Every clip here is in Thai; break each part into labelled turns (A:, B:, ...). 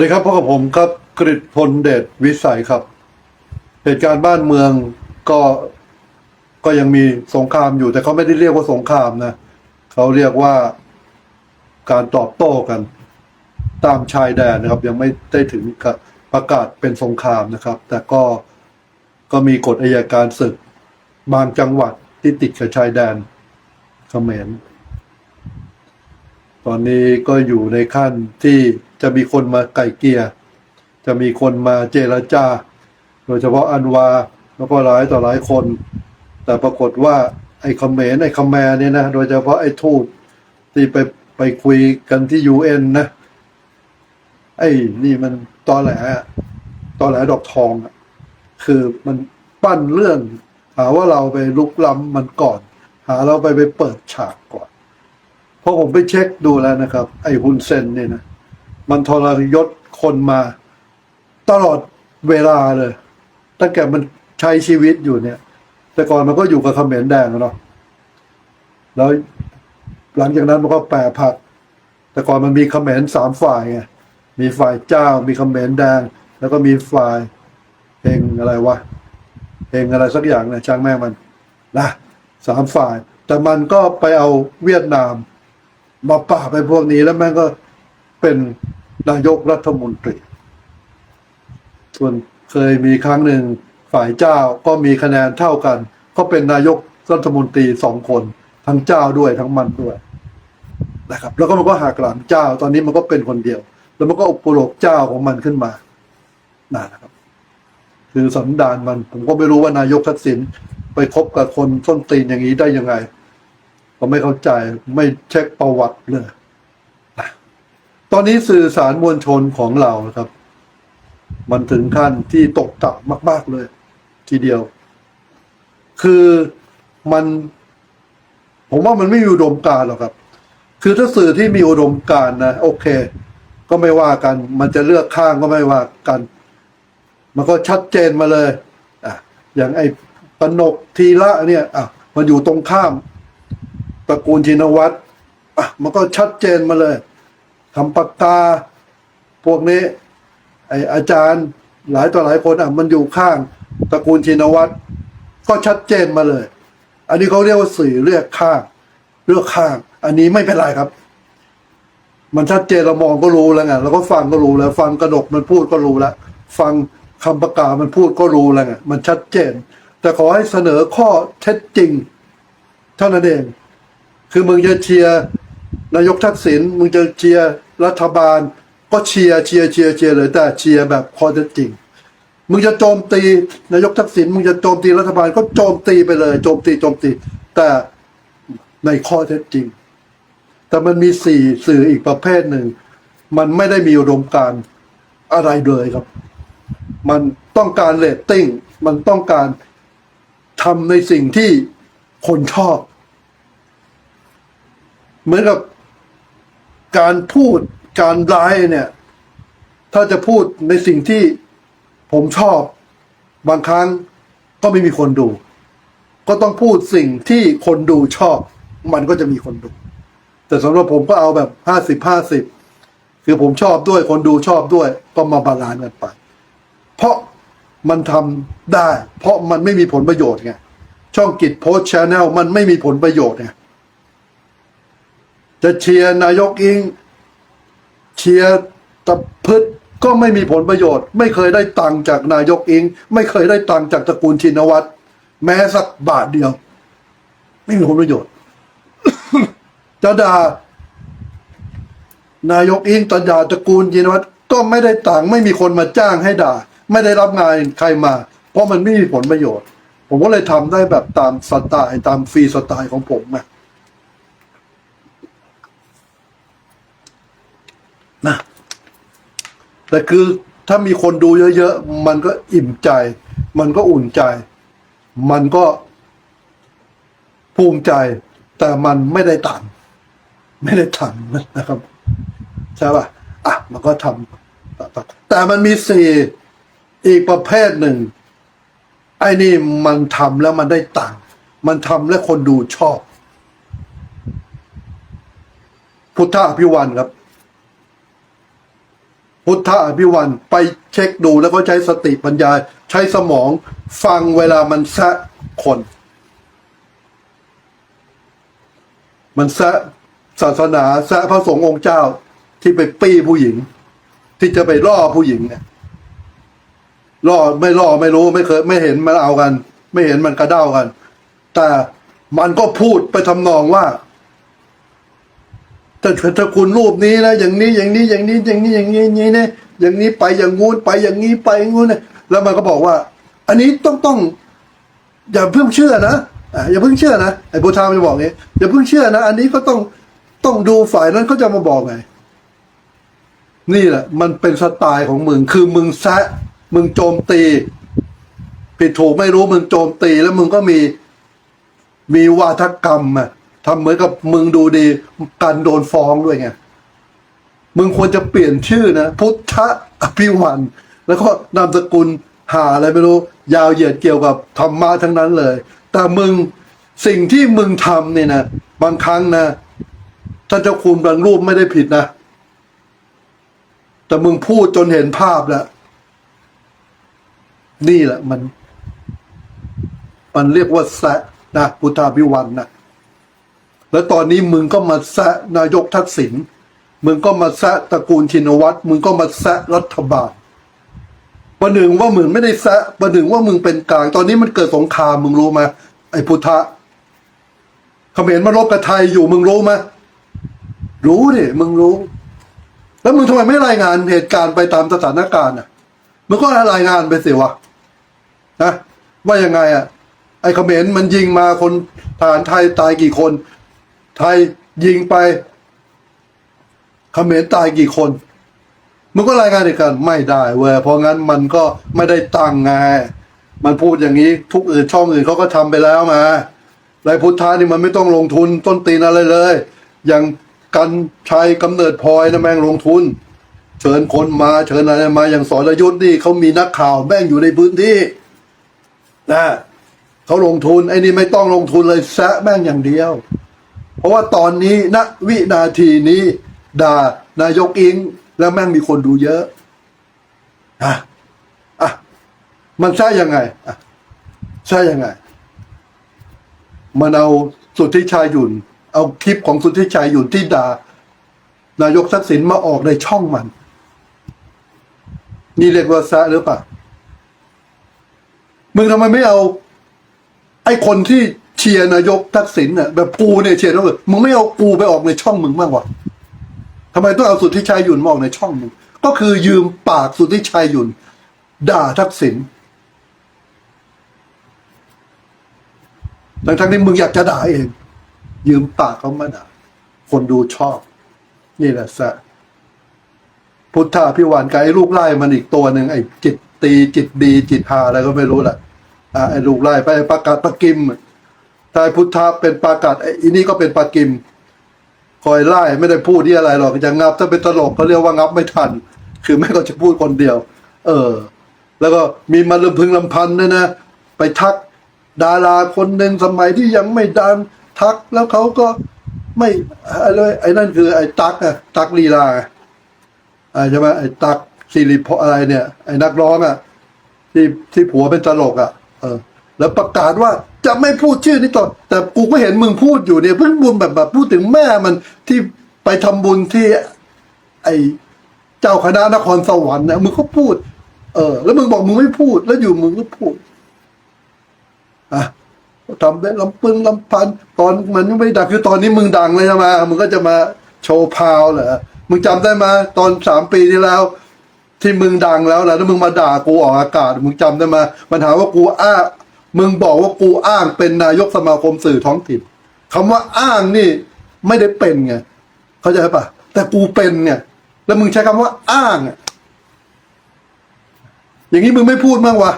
A: สวัสดีครับพบกับผมครับกฤษพลเดชวิสัยครับ เหตุการณ์บ้านเมืองก็ก็ยังมีสงครามอยู่ แต่เขาไม่ได้เรียกว่าสงครามนะเขาเรียกว่าการตอบโต้กัน ตามชายแดนนะครับ ยังไม่ได้ถึงกับประกาศเป็นสงครามนะครับ แต่ก็ก็มีกฎอายการศึก บางจังหวัดที่ติดกับชายแดนเขมรตอนนี้ก็อยู่ในขั้นที่ จะมีคนมาไก่เกียร์จะมีคนมาเจรจา โดยเฉพาะอันวาแล้วก็หลายต่อหลายคน แต่ปรากฏว่าไอ้เขมรไอ้คแมรเนี่ยนะ โดยเฉพาะไอ้ทูตที่ไปไปคุยกันที่ยูเอ็นนะ ไอ้นี่มันตอแหลอะตอแหลดอกทองอะคือมันปั้นเรื่องหาว่าเราไปลุกล้ำมันก่อน หาเราไปไปเปิดฉากก่อน เพราะผมไปเช็คดูแล้วนะครับ ไอ้ฮุนเซนเนี่ยนะ มันทรยศคนมา ตลอดเวลาเลย ตั้งแต่มันใช้ชีวิตอยู่เนี่ย แต่ก่อนมันก็อยู่กับเขมรแดงเนาะแล้วหลังจากนั้นมันก็แปรผัก แต่ก่อนมันมีเขมรสามฝ่ายไงมีฝ่ายเจ้า มีเขมรแดง แล้วก็มีฝ่ายเองอะไรวะเองอะไรสักอย่างเนี่ยช่างแม่มันนะสามฝ่าย แต่มันก็ไปเอาเวียดนามมาป่าไปพวกนี้แล้วแม่งก็เป็น นายกรัฐมนตรี ส่วนเคยมีครั้งหนึ่งฝ่ายเจ้าก็มีคะแนนเท่ากัน ก็เป็นนายกรัฐมนตรีสองคน ทั้งเจ้าด้วยทั้งมันด้วยนะครับ แล้วก็มันก็หักหลังเจ้า ตอนนี้มันก็เป็นคนเดียว แล้วมันก็อุปโลกเจ้าของมันขึ้นมานะครับ คือสันดานมัน ผมก็ไม่รู้ว่านายกทักษิณไปคบกับคนส้นตีนอย่างนี้ได้ยังไง ก็ไม่เข้าใจไม่เช็คประวัติเลย ตอนนี้สื่อสารมวลชนของเรานะครับ มันถึงขั้นที่ตกต่ำมาก ๆเลย ทีเดียว คือมัน ผมว่ามันไม่มีอุดมการหรอกครับ คือถ้าสื่อที่มีอุดมการนะโอเค ก็ไม่ว่ากัน มันจะเลือกข้างก็ไม่ว่ากัน มันก็ชัดเจนมาเลยอะอย่างไอ้ปนกทีละเนี่ยอะมันอยู่ตรงข้ามตระกูลชินวัตรอะมันก็ชัดเจนมาเลย ทำปากกา พวกนี้ไออาจารย์หลายต่อหลายคนอะมันอยู่ข้างตระกูลชินวัตรก็ชัดเจนมาเลย อันนี้เขาเรียกว่าสื่อเลือกข้าง เลือกข้าง อันนี้ไม่เป็นไรครับ มันชัดเจนเรามองก็รู้แล้วไงเราก็ฟังก็รู้แล้ว ฟังกระดกมันพูดก็รู้แล้วฟังคำประกาศมันพูดก็รู้แล้วไงมันชัดเจน แต่ขอให้เสนอข้อเท็จจริง เท่านั้นเอง คือมึงจะเชียร์ นายกทักษิณมึงจะเชียร์รัฐบาล ก็เชียร์เชียร์เชียร์เชียร์เลยแต่เชียร์แบบข้อเท็จจริง มึงจะโจมตีนายกทักษิณมึงจะโจมตีรัฐบาลก็โจมตีไปเลย โจมตีโจมตี แต่ในข้อเท็จจริง แต่มันมีสี่สื่ออีกประเภทหนึ่ง มันไม่ได้มีอุดมการอะไรเลยครับ มันต้องการเรตติ้ง มันต้องการทำในสิ่งที่คนชอบ เหมือนกับ การพูดการไลฟ์เนี่ย ถ้าจะพูดในสิ่งที่ผมชอบบางครั้งก็ไม่มีคนดู ก็ต้องพูดสิ่งที่คนดูชอบ มันก็จะมีคนดู แต่สำหรับผมก็เอาแบบห้าสิบห้าสิบคือผมชอบด้วยคนดูชอบด้วย ก็มาบาลานซ์กันไป เพราะมันทำได้ เพราะมันไม่มีผลประโยชน์ไงช่องกิจโพสชแนลมันไม่มีผลประโยชน์ไง จะเชียร์นายกอิง เชียร์ตะพืชก็ไม่มีผลประโยชน์ ไม่เคยได้ตังค์จากนายกอิง ไม่เคยได้ตังค์จากตระกูลชินวัตรแม้สักบาทเดียว ไม่มีผลประโยชน์ จะด่านายกอิงจะด่าตระกูลชินวัตรก็ไม่ได้ตังค์ไม่มีคนมาจ้างให้ด่า ไม่ได้รับงานใครมา เพราะมันไม่มีผลประโยชน์ ผมก็เลยทำได้แบบตามสไตล์ตามฟรีสไตล์ของผมนะ นะ แต่คือถ้ามีคนดูเยอะๆ มันก็อิ่มใจ มันก็อุ่นใจ มันก็ภูมิใจ แต่มันไม่ได้ตังค์ไม่ได้ตังค์นะครับ ใช่ป่ะอะ มันก็ทำแต่มันมีสี่อีกประเภทหนึ่ง ไอ้นี่มันทำแล้วมันได้ตังค์มันทำแล้วคนดูชอบ พุทธอภิวันครับ พุทธอภิวันไปเช็คดูแล้วก็ใช้สติปัญญา ใช้สมองฟังเวลามันแซะคน มันแซะศาสนาแซะพระสงฆ์องค์เจ้าที่ไปปี้ผู้หญิง ที่จะไปล่อผู้หญิงเนี่ยล่อไม่ล่อไม่รู้ไม่เคย ไม่เห็นมันเอากัน ไม่เห็นมันกระเด้ากัน แต่มันก็พูดไปทำนองว่า แต่ถ้าคุณรูปนี้นะอย่างนี้อย่างนี้อย่างนี้อย่างนี้อย่างนี้อย่างนี้เนี่ยอย่างนี้ไปอย่างงู้นไปอย่างนี้ไปอย่างงู้นเนี่ยแล้วมันก็บอกว่า อันนี้ต้องต้องอย่าเพิ่งเชื่อนะอย่าเพิ่งเชื่อนะไอ้บูชามันจะบอกอย่างนี้อย่าเพิ่งเชื่อนะ อันนี้ก็ต้องต้องดูฝ่ายนั้นเขาจะมาบอกไง นี่แหละ มันเป็นสไตล์ของมึง คือมึงแซะมึงโจมตี ผิดถูกไม่รู้มึงโจมตีแล้วมึงก็มีมีวาทกรรมอะ ทำเหมือนกับมึงดูดีกันโดนฟ้องด้วยไง มึงควรจะเปลี่ยนชื่อนะ พุทธอภิวันแล้วก็นามสกุลหาอะไรไม่รู้ ยาวเหยียดเกี่ยวกับธรรมะทั้งนั้นเลย แต่มึงสิ่งที่มึงทำเนี่ยนะบางครั้งนะท่านเจ้าคุณบางรูปไม่ได้ผิดนะ แต่มึงพูดจนเห็นภาพแล้ว นี่แหละมัน มันเรียกว่าแซะนะพุทธาภิวันนะ แล้วตอนนี้มึงก็มาแซะนายกทักษิณมึงก็มาแซะตระกูลชินวัตรมึงก็มาแซะรัฐบาลประหนึ่งว่ามึงไม่ได้แซะประหนึ่งว่ามึงเป็นกลาง ตอนนี้มันเกิดสงครามมึงรู้ไหมไอ้พุทธะเขมรมารบกับไทยอยู่มึงรู้ไหมรู้ดิมึงรู้ แล้วมึงทำไมไม่รายงานเหตุการณ์ไปตามสถานการณ์อะมึงก็รายงานไปสิวะนะว่ายังไงอะไอ้เขมรมันยิงมาคนทหารไทยตายกี่คน ไทยยิงไปเขมรตายกี่คนมึงก็รายงานอีกกันไม่ได้เว้ยเพราะงั้นมันก็ไม่ได้ตั้งไงมันพูดอย่างนี้ทุกอื่นช่องอื่นเขาก็ทำไปแล้วมาไรพุทธานี่มันไม่ต้องลงทุนต้นตีนอะไรเลย อย่างกันชัยกำเนิดพลอยนะแม่งลงทุน เชิญคนมาเชิญอะไรมาอย่างสอรยุทธ์นี่เขามีนักข่าวแม่งอยู่ในพื้นที่นะเขาลงทุนไอ้นี่ไม่ต้องลงทุนเลยแซะแม่งอย่างเดียว เพราะว่าตอนนี้ณวินาทีนี้ด่านายกอิงแล้วแม่งมีคนดูเยอะอะอะมันใช่ยังไงอะใช่ยังไง มันเอาสุทธิชัยหยุ่น เอาคลิปของสุทธิชัยหยุ่นที่ด่านายกทักษิณมาออกในช่องมัน นี่เรียกว่าซะหรือเปล่ามึงทำไมไม่เอา ไอ้คนที่ เชียร์นายกทักษิณน่ะแบบกูเนี่ยเชียร์นายกมึงไม่เอากูไปออกในช่องมึงบ้างวะทำไมต้องเอาสุทธิชัยหยุ่นมาออกในช่องมึงก็คือยืมปากสุทธิชัยหยุ่น ด่าทักษิณทั้งทั้งที่มึงอยากจะด่าเอง ยืมปากเขามาด่าคนดูชอบ นี่แหละซะพุทธาพิวันกับไอ้ลูกไล่มันอีกตัวหนึ่งไอ้จิตตีจิตดีจิตหาอะไรก็ไม่รู้แหละอ่าไอ้ลูกไล่ไปประกาศประกิม ถ้าไอ้พุทธาเป็นประกาศไอ้อีนี่ก็เป็นประกิม คอยไล่ไม่ได้พูดที่อะไรหรอกจะงับ ถ้าเป็นตลกก็เรียกว่างับไม่ทัน คือแม่ก็จะพูดคนเดียว เออ แล้วก็มีมาลำพึงลำพันด้วยนะ ไปทักดาราคนหนึ่งสมัยที่ยังไม่ดังทักแล้วเขาก็ไม่อะไรไอ้นั่นคือไอ้ตักอะตักลีลาอ่าใช่ไหมไอ้ตักสิริพอะไรเนี่ย ไอ้นักร้องอะที่ที่ผัวเป็นตลกอะเออ แล้วประกาศว่า จะไม่พูดชื่อนี้ต่อแต่กูก็เห็นมึงพูดอยู่เนี่ยเพิ่งบุญแบบแบบพูดถึงแม่มันที่ไปทำบุญที่ ไอ้เจ้าคณะนครสวรรค์นะมึงก็พูด เออ แล้วมึงบอกมึงไม่พูด แล้วอยู่มึงก็พูดอะทำได้ลำปึงลำพันตอนมันยังไม่ดังคือตอนนี้มึงดังเลยใช่ไหมมึงก็จะมาโชว์พาวเหรอมึงจำได้ไหมตอนสามปีที่แล้ว ที่มึงดังแล้วแล้วมึงมาด่ากูออกอากาศ มึงจำได้ไหมมันหาว่ากูอ้า มึงบอกว่ากูอ้างเป็นนายกสมาคมสื่อท้องถิ่นคำว่าอ้างนี่ไม่ได้เป็นไงเข้าใจปะแต่กูเป็นไงแล้วมึงใช้คำว่า อ้างอย่างนี้มึงไม่พูดมั้างวะ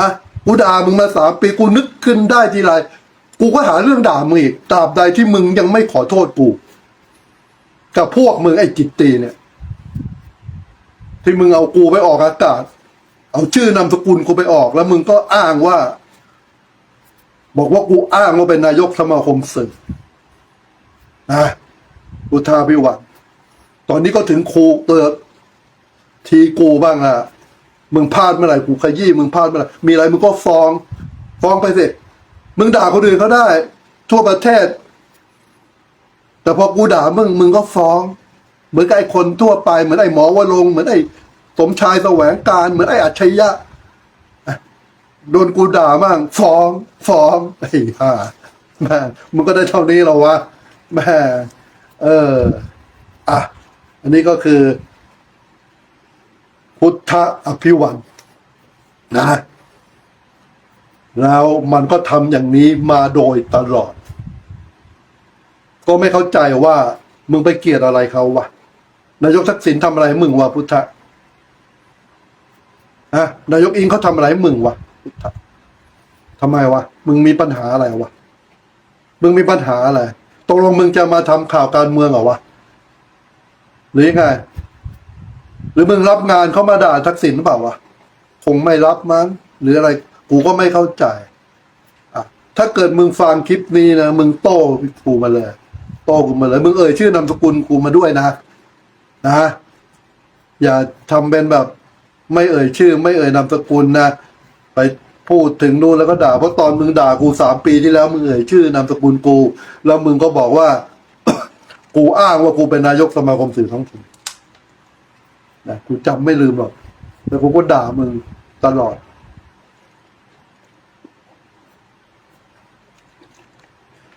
A: อะกูด่ามึงมาสามปีกูนึกขึ้นได้ทีไรกูก็หาเรื่องด่ามึงอีกตราบใดที่มึงยังไม่ขอโทษกู กับพวกมึงไอ้จิตตีเนี่ย ที่มึงเอากูไปออกอากาศ เอาชื่อนามสกุลกูไปออก แล้วมึงก็อ้างว่า บอกว่ากูอ้างว่าเป็นนายกสมาคมสื่อนะอุทาพิวันตอนนี้ก็ถึงครูเติร์ทีกูบ้างอะมึงพลาดเมื่อไหร่กูขยี้มึงพลาดเมื่อไหร่มีอะไรมึงก็ฟ้อง ฟ้องไปสิมึงด่าคนอื่นเขาได้ ทั่วประเทศ แต่พอกูด่ามึงมึงก็ฟ้อง เหมือนกับไอ้คนทั่วไปเหมือนไอ้หมอวรงเหมือนไอ้ สมชายแสวงการเหมือนไอ้อัจฉริยะโดนกูด่ามั่งฟ้องฟ้องไอ้ห่าแม่มึงก็ได้เท่านี้เหรอวะแม่เอออะอันนี้ก็คือ พุทธอภิวันนะแล้วมันก็ทำอย่างนี้มาโดยตลอด ก็ไม่เข้าใจว่า มึงไปเกลียดอะไรเขาวะนายกทักษิณทำอะไรมึงวะพุทธะ ฮะนายกอิงเขาทำอะไรมึงวะทธะทำไมวะ มึงมีปัญหาอะไรวะ มึงมีปัญหาอะไรตกลงมึงจะมาทำข่าวการเมืองเหรอวะ หรือยังไง หรือมึงรับงานเขามาด่าทักษิณหรือเปล่าวะ คงไม่รับมั้ง หรืออะไร กูก็ไม่เข้าใจอะถ้าเกิดมึงฟังคลิปนี้นะ มึงโต้กูมาเลย โต้กูมาเลย มึงเอ่ยชื่อนามสกุลกูมาด้วยนะ นะ อย่าทำเป็นแบบ ไม่เอ่ยชื่อ ไม่เอ่ยนามสกุลนะไปพูดถึงนู่นแล้วก็ด่าเพราะตอนมึงด่ากูสามปีที่แล้วมึงเอ่ยชื่อนามสกุลกู แล้วมึงก็บอกว่า กูอ้างว่ากูเป็นนายกสมาคมสื่อท้องถิ่นนะกูจำไม่ลืมหรอกแต่กูก็ด่ามึงตลอด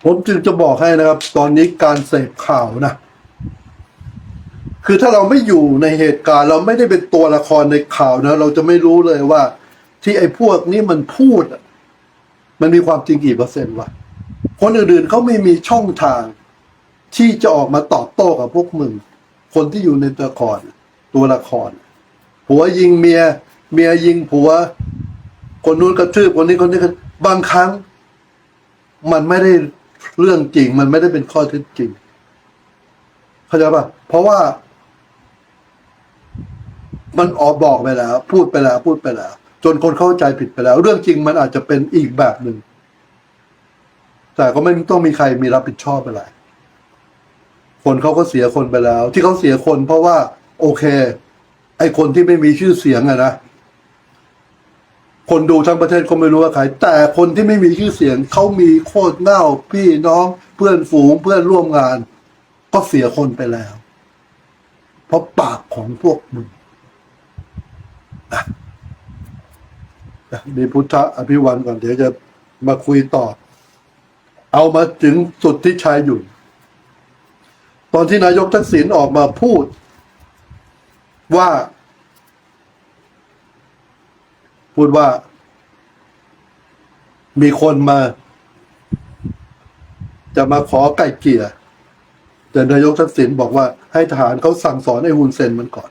A: ผมจึงจะบอกให้นะครับ ตอนนี้การเสพข่าวนะ คือถ้าเราไม่อยู่ในเหตุการณ์ เราไม่ได้เป็นตัวละครในข่าวนะ เราจะไม่รู้เลยว่า ที่ไอ้พวกนี้มันพูด มันมีความจริงกี่เปอร์เซ็นต์วะคนอื่นๆเขาไม่มีช่องทาง ที่จะออกมาตอบโต้กับพวกมึง คนที่อยู่ในตัวละครตัวละคร ผัวยิงเมีย เมียยิงผัว คนนู้นกระทืบคนนี้คนนี้กระบางครั้ง มันไม่ได้เรื่องจริง มันไม่ได้เป็นข้อเท็จจริง เข้าใจป่ะเพราะว่า มันออกบอกไปแล้ว พูดไปแล้วพูดไปแล้ว จนคนเข้าใจผิดไปแล้ว เรื่องจริงมันอาจจะเป็นอีกแบบหนึ่ง แต่ก็ไม่ต้องมีใครมีรับผิดชอบอะไร คนเขาก็เสียคนไปแล้ว ที่เขาเสียคนเพราะว่า โอเค ไอคนที่ไม่มีชื่อเสียงอะนะคนดูทั้งประเทศก็ไม่รู้ว่าใคร แต่คนที่ไม่มีชื่อเสียงเขามีโคตรเง่าพี่น้องเพื่อนฝูงเพื่อนร่วมงาน ก็เสียคนไปแล้ว เพราะปากของพวกมึง อะมีพุทธอภิวันก่อนเดี๋ยวจะมาคุยต่อ เอามาถึงสุดที่ชายอยู่ ตอนที่นายกทักษิณออกมาพูด ว่า พูดว่า มีคนมา จะมาขอไก่เกลี่ยแต่นายกทักษิณบอกว่าให้ทหารเขาสั่งสอนไอ้ฮุนเซนมันก่อน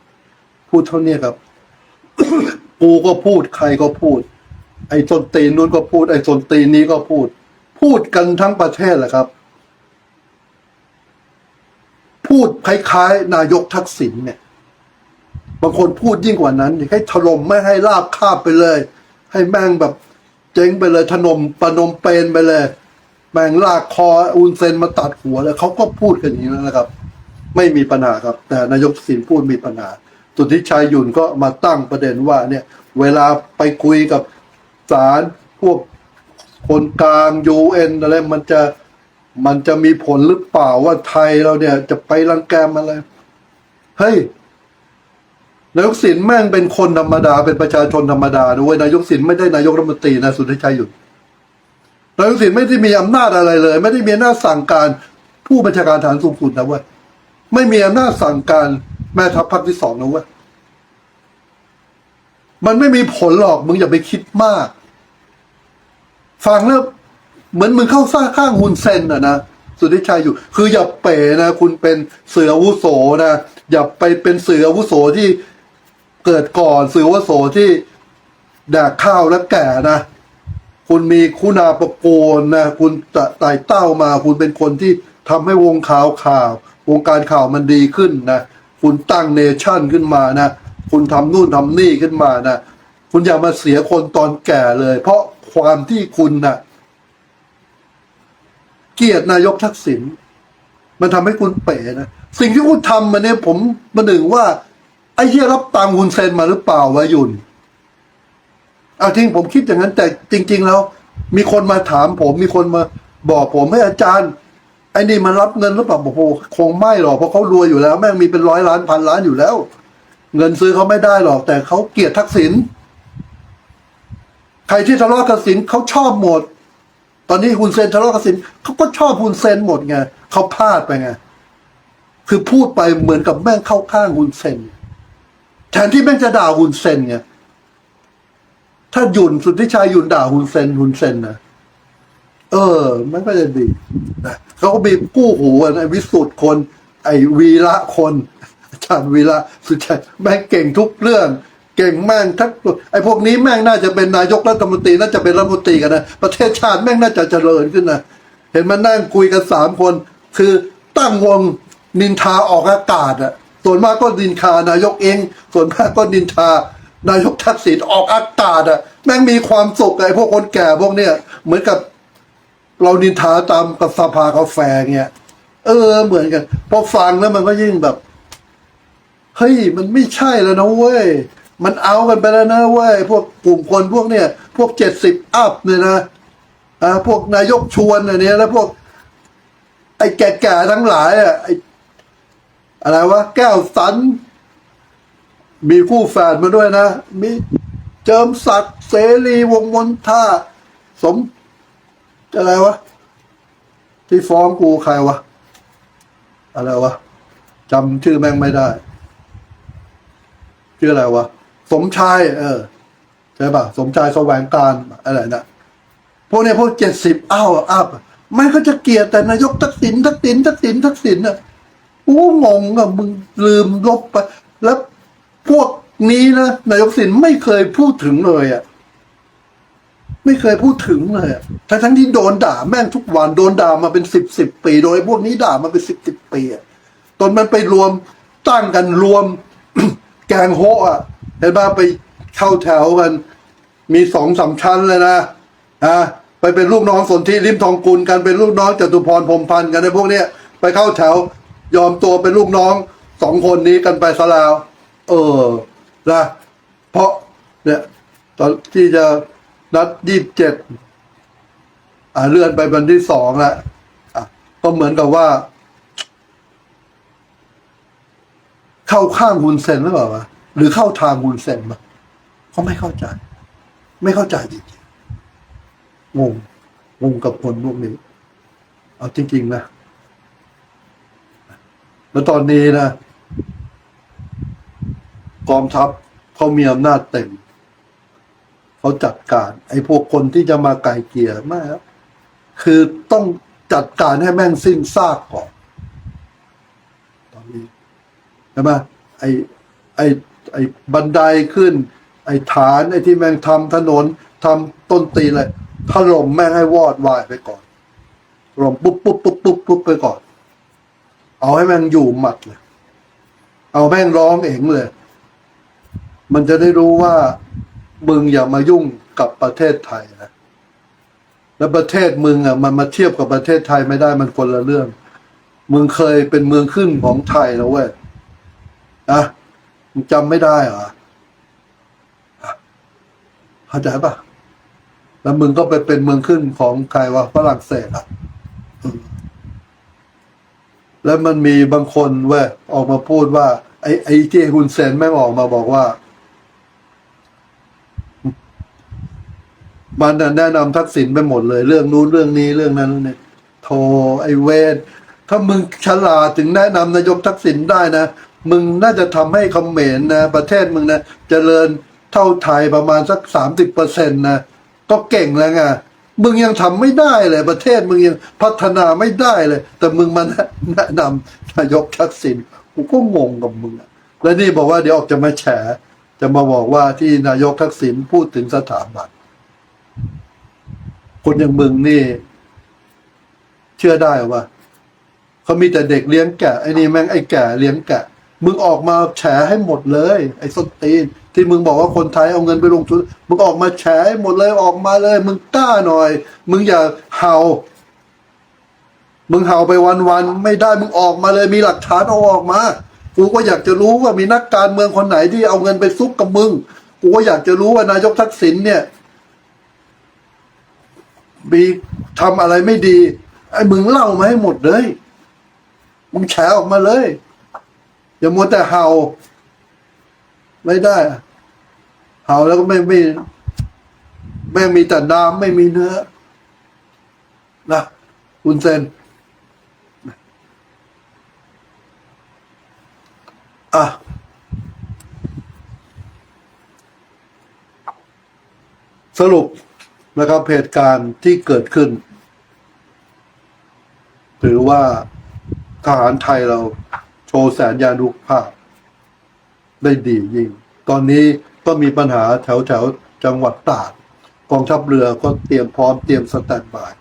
A: พูดเท่านี้ครับ กูก็พูดใครก็พูด ไอ้ตนตีนนู้นก็พูด ไอ้ตนตีนนี้ก็พูด พูดกันทั้งประเทศแหละครับ พูดคล้ายๆนายกทักษิณเนี่ยบางคนพูดยิ่งกว่านั้น ให้ถล่มไม่ให้ลาบคาบไปเลย ให้แม่งแบบ เจ๊งไปเลยถนมประนมเปนไปเลย แม่งลากคออุนเซนมาตัดหัวเลยเขาก็พูดกันอย่างนี้นะครับ ไม่มีปัญหาครับ แต่นายกสินพูดมีปัญหา สุทธิชัยหยุ่นก็มาตั้งประเด็นว่าเนี่ยเวลาไปคุยกับศาลพวกคนกลางยูเอ็นอะไรมันจะมันจะมีผลหรือเปล่าว่าไทยเราเนี่ย จะไปรังแกมอะไรเฮ้ยนายกสินแม่งเป็นคนธรรมดาเป็นประชาชนธรรมดาด้วยนายกสินไม่ได้นายกรัฐมนตรีนะสุทธิชัยหยุ่นนายกสินไม่ได้มีอำนาจอะไรเลย ไม่ได้มีอำนาจสั่งการผู้บัญชาการฐานสูงสุดนะเว้ยไม่มีอำนาจสั่งการ แม่ทัพภาคที่สองนะเว้ยมันไม่มีผลหรอกมึงอย่าไปคิดมาก ฟังแล้วเหมือนมึงเข้าซ่าข้างฮุนเซนอะนะสุทธิชัยอยู่ คืออย่าเป๋นะ คุณเป็นเสืออาวุโสนะ อย่าไปเป็นเสืออาวุโสที่เกิดก่อนเสืออาวุโสที่แดกข้าวและแก่นะ คุณมีคุณาประโกนนะ คุณไต่เต้ามา คุณเป็นคนที่ทำให้วงข่าวข่าว วงการข่าวมันดีขึ้นนะ คุณตั้งเนชั่นขึ้นมานะคุณทำนู่นทำนี่ขึ้นมานะคุณอย่ามาเสียคนตอนแก่เลย เพราะความที่คุณนะ่ะ เกลียดนายกทักษิณมันทำให้คุณเป๋นะสิ่งที่คุณทำมาเนี่ยผมมาหนึ่งว่า ไอ้เหี้ยรับตังค์คุณเซนมาหรือเปล่าวะยุนเอาจริงผมคิดอย่างนั้น แต่จริง ๆ แล้ว มีคนมาถามผมมีคนมาบอกผมให้อาจารย์ ไอ้นี่มันรับเงินหรือเปล่าบอกโอ้โหคงไม่หรอกเพราะเขารวยอยู่แล้ว แม่งมีเป็นร้อยล้านพันล้านอยู่แล้ว เงินซื้อเขาไม่ได้หรอก แต่เขาเกลียดทักษิณใครที่ทะเลาะกับสินเขาชอบหมด ตอนนี้ฮุนเซนทะเลาะกับสินเขาก็ชอบฮุนเซนหมดไงเขาพลาดไปไงคือพูดไปเหมือนกับแม่งเข้าข้างฮุนเซนแทนที่แม่งจะด่าฮุนเซนไงถ้าหยุนสุดที่ชายหยุนด่าฮุนเซนฮุนเซนนะ เออ มันก็จะดีนะเขาก็มีกู้หูนไอ้วิสุทธ์คน ไอ้วีระคน อาจารย์วีระสุดชัยแม่งเก่งทุกเรื่อง เก่งแม่งทั้งไอ้พวกนี้แม่งน่าจะเป็นนายกรัฐมนตรีน่าจะเป็นรัฐมนตรีกันนะประเทศชาติแม่งน่าจะเจริญขึ้นนะเห็นมันนั่งคุยกันสามคน คือตั้งวงนินทาออกอากาศอะส่วนมากก็นินทานายกเอง ส่วนมากก็นินทานายกทักษิณออกอากาศอะแม่งมีความสุขไอ้พวกคนแก่พวกเนี้ยเหมือนกับ เรานินทาตามกับสภากาแฟเงี้ยเออ เหมือนกัน พอฟังแล้วมันก็ยิ่งแบบเฮ้ยมันไม่ใช่แล้วนะเว้ย มันเอากันไปแล้วนะเว้ยพวกกลุ่มคนพวกเนี้ยพวกเจ็ดสิบอัพเนี่ยนะอ่าพวกนายกชวนอันเนี้ยแล้วพวก ไอ้แก่ๆทั้งหลายอะไอ้อะไรวะแก้วสัน มีคู่แฝดมาด้วยนะ มีเจิมศักดิ์เสรีวงมนท่าสม อะไรวะ ที่ฟ้องกูใครวะ อะไรวะจำชื่อแม่งไม่ได้ชื่ออะไรวะ สมชาย เออใช่ปะสมชายแสวงการอะไรนะพวกเนี้ยพวกเจ็ดสิบอ้าวอัพมันก็จะเกลียดแต่นายกทักษิณทักษิณทักษิณทักษิณอะกูงงอะมึงลืมลบไป แล้วพวกนี้นะนายกทักษิณไม่เคยพูดถึงเลยอะ ไม่เคยพูดถึงเลยทั้งทั้งที่โดนด่าแม่งทุกวันโดนด่ามาเป็นสิบสิบปี โดยพวกนี้ด่ามาเป็นสิบสิบปีตอนมันไปรวมตั้งกันรวมแกงโฮะอะเห็นป่ะไปเข้าแถวกัน มีสองสามชั้นเลยนะอะไปเป็นลูกน้องสนที่ริมทองกุลกันเป็นลูกน้องจตุพรพรมพันธ์กันในพวกเนี้ยไปเข้าแถวยอมตัวเป็นลูกน้องสองคนนี้กันไปซะแล้ว เออนะเพราะเนี่ยตอนที่จะ นัดยี่สิบเจ็ดเลื่อนไปวันที่สองละก็เหมือนกับว่า เข้าข้างฮุนเซนหรือเปล่าวะหรือเข้าทางฮุนเซนมาเขาไม่เข้าใจ ไม่เข้าใจจริงๆงงงงกับคนพวกนี้ เอาจริง ๆ นะ แล้วตอนนี้นะกองทัพเขามีอำนาจเต็ม เขาจัดการ ไอ้พวกคนที่จะมาไกลเกลี่ยไม่ครับคือต้องจัดการให้แม่งสิ้นซากก่อนตอนนี้ใช่ไหมไอ้ไอ้ไอ้บันไดขึ้น ไอ้ฐานไอ้ที่แม่งทำถนนทำต้นตีนอะไรถล่มแม่งให้วอดวายไปก่อนถล่มปุ๊บปุ๊บปุ๊บปุ๊บปุ๊บไปก่อน เอาให้แม่งอยู่หมัดเลย เอาแม่งร้องเองเลย มันจะได้รู้ว่า มึงอย่ามายุ่งกับประเทศไทยนะแล้วประเทศมึงอะมันมาเทียบกับประเทศไทยไม่ได้มันคนละเรื่อง มึงเคยเป็นเมืองขึ้นของไทยแล้วเว้ยนะมึงจำไม่ได้เหรอเข้าใจปะแล้วมึงก็ไปเป็นเมืองขึ้นของใครวะฝรั่งเศสอะแล้วมันมีบางคนเว้ยออกมาพูดว่า ไอ้ไอ้ที่ฮุนเซนแม่งออกมาบอกว่า มันแนะนำทักษิณไปหมดเลย เรื่องนู้นเรื่องนี้เรื่องนั้นเรื่องนี้โทไอเวนถ้ามึงฉลาดถึงแนะนำนายกทักษิณได้นะ มึงน่าจะทำให้เขมรนต์นะ ประเทศมึงนะเจริญเท่าไทยประมาณสักสามสิบเปอร์เซ็นต์นะก็เก่งแล้วไงมึงยังทำไม่ได้เลย ประเทศมึงยังพัฒนาไม่ได้เลย แต่มึงมาแนะนำนายกทักษิณกูก็งงกับมึงอะแล้วนี่บอกว่าเดี๋ยวออกจะมาแฉจะมาบอกว่าที่นายกทักษิณพูดถึงสถาบัน คนอย่างมึงนี่ เชื่อได้ว่าเขามีแต่เด็กเลี้ยงแกะไอ้นี่แม่งไอ้แก่เลี้ยงแกะ มึงออกมาแฉให้หมดเลย ไอ้ส้นตีน ที่มึงบอกว่าคนไทยเอาเงินไปลงทุนมึงออกมาแฉให้หมดเลยออกมาเลย มึงกล้าหน่อย มึงอย่าเห่า มึงเห่าไปวันๆไม่ได้มึงออกมาเลย มีหลักฐานเอาออกมากูก็อยากจะรู้ว่ามีนักการเมืองคนไหนที่เอาเงินไปซุกกับมึง กูก็อยากจะรู้ว่านายกทักษิณเนี่ย มีทำอะไรไม่ดี ไอ้มึงเล่ามาให้หมดเลย มึงแฉออกมาเลย อย่ามัวแต่เห่า ไม่ได้ เห่าแล้วก็ไม่ไม่ไม่มีแต่น้ำไม่มีเนื้อนะคุณเซนอะสรุป นะครับเหตุการณ์ที่เกิดขึ้น ถือว่าทหารไทยเราโชว์แสนยานุภาพ ได้ดียิ่ง ตอนนี้ก็มีปัญหาแถวแถวจังหวัดตากกองทัพเรือก็เตรียมพร้อมเตรียมสแตนบาย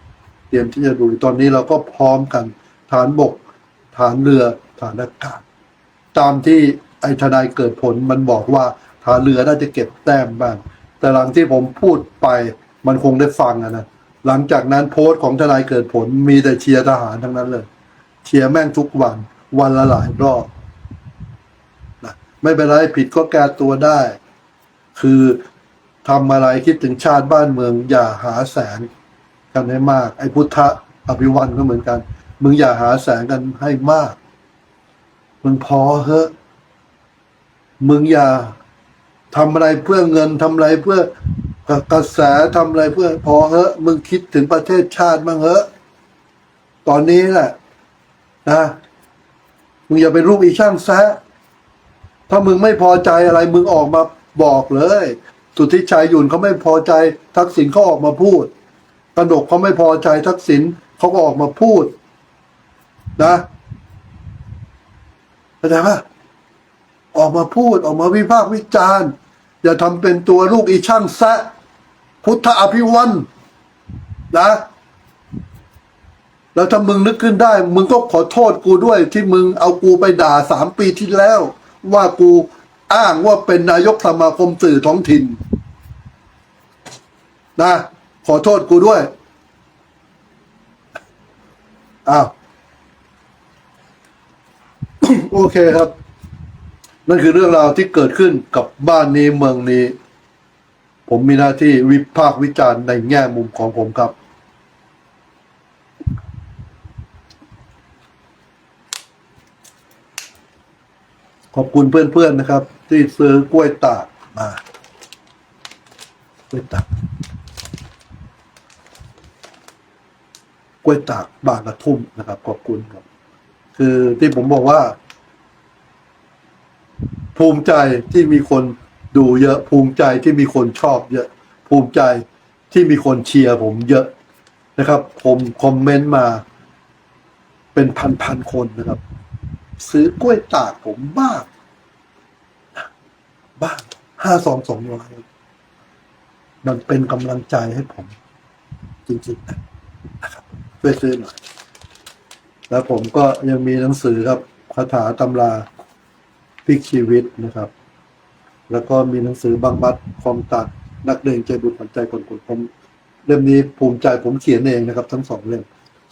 A: เตรียมที่จะดูตอนนี้เราก็พร้อมกัน ฐานบก ฐานเรือฐานอากาศตามที่ไอ้ทนายเกิดผลมันบอกว่าฐานเรือน่าจะเก็บแต้มบ้าง แต่หลังที่ผมพูดไป มันคงได้ฟังอะนะ หลังจากนั้นโพสต์ของทนายเกิดผลมีแต่เชียร์ทหารทั้งนั้นเลย เชียร์แม่งทุกวัน วันละหลายรอบนะไม่เป็นไรผิดก็แก้ตัวได้ คือทำอะไรคิดถึงชาติบ้านเมือง อย่าหาแสงกันให้มาก ไอ้พุทธอภิวันก็เหมือนกัน มึงอย่าหาแสงกันให้มาก มึงพอเถอะมึงอย่าทำอะไรเพื่อเงินทำอะไรเพื่อ กระแสทำอะไรเพื่อพอเถอะมึงคิดถึงประเทศชาติบ้างเถอะตอนนี้แหละนะมึงอย่าเป็นลูกอีช่างแซะถ้ามึงไม่พอใจอะไร มึงออกมาบอกเลย สุทธิชัยหยุ่นเขาไม่พอใจ ทักษิณเขาออกมาพูดกนกเขาไม่พอใจทักษิณเขาก็ออกมาพูด นะเข้าใจปะออกมาพูดออกมาวิพากษ์วิจารณ์ อย่าทำเป็นตัวลูกอีช่างแซะ พุทธอภิวันนะ แล้วถ้ามึงนึกขึ้นได้ มึงก็ขอโทษกูด้วยที่มึงเอากูไปด่าสามปีที่แล้ว ว่ากูอ้างว่าเป็นนายกสมาคมสื่อท้องถิ่น นะ ขอโทษกูด้วยอ้าวโอเคครับ นั่นคือเรื่องราวที่เกิดขึ้นกับบ้านนี้เมืองนี้ ผมมีหน้าที่วิพากษ์วิจารณ์ในแง่มุมของผมครับ ขอบคุณเพื่อนๆนะครับ ที่ซื้อกล้วยตากมากล้วยตากกล้วยตากบางกระทุ่มนะครับ ขอบคุณครับ คือที่ผมบอกว่า ภูมิใจที่มีคน ดูเยอะภูมิใจที่มีคนชอบเยอะภูมิใจที่มีคนเชียร์ผมเยอะนะครับ ผมคอมเมนต์มา เป็นพันๆคนนะครับ ซื้อกล้วยตากผมบ้างบ้างห้าสองสองร้อยมันเป็นกำลังใจให้ผม จริงๆนะครับช่วยซื้อหน่อยแล้วผมก็ยังมีหนังสือครับคาถาตำราพลิกชีวิตนะครับ แล้วก็มีหนังสือบางบัดคลองตัดนักเดินใจบุญปัจจัยคนคนผมเล่มนี้ภูมิใจผมเขียนเองนะครับ ทั้งสองเล่ม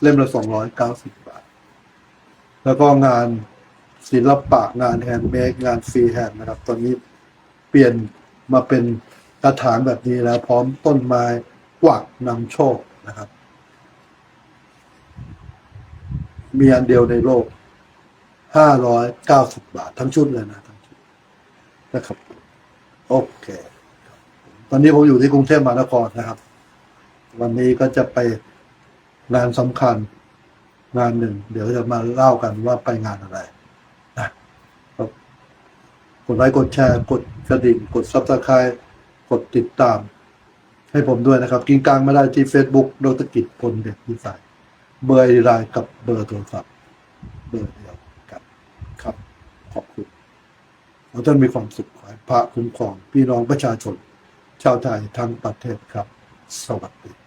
A: เล่มละสองร้อยเก้าสิบบาท แล้วก็งานศิลปะงานแฮนด์เมดงานฟรีแฮนด์นะครับ ตอนนี้เปลี่ยนมาเป็นกระถางแบบนี้แล้วพร้อมต้นไม้กวักนำโชคนะครับ มีอันเดียวในโลกห้าร้อยเก้าสิบบาททั้งชุดเลยนะทั้งชุดนะครับ โอเค ตอนนี้ผมอยู่ที่กรุงเทพมหานครนะครับ วันนี้ก็จะไปงานสำคัญงานหนึ่ง เดี๋ยวจะมาเล่ากันว่าไปงานอะไรนะกดไลค์กดแชร์ กดกระดิ่ง กดซับสไครต์กดติดตาม ให้ผมด้วยนะครับ กินกลางไม่ได้ที่ Facebook ดรกิจพลเด็กพิสัยเบอร์ไลน์กับเบอร์โทรศัพท์เบอร์เดียวกันครับ ขอบคุณ ขอท่านมีความสุขขอให้พระคุ้มครองพี่น้องประชาชน ชาวไทยทั้งประเทศครับ สวัสดี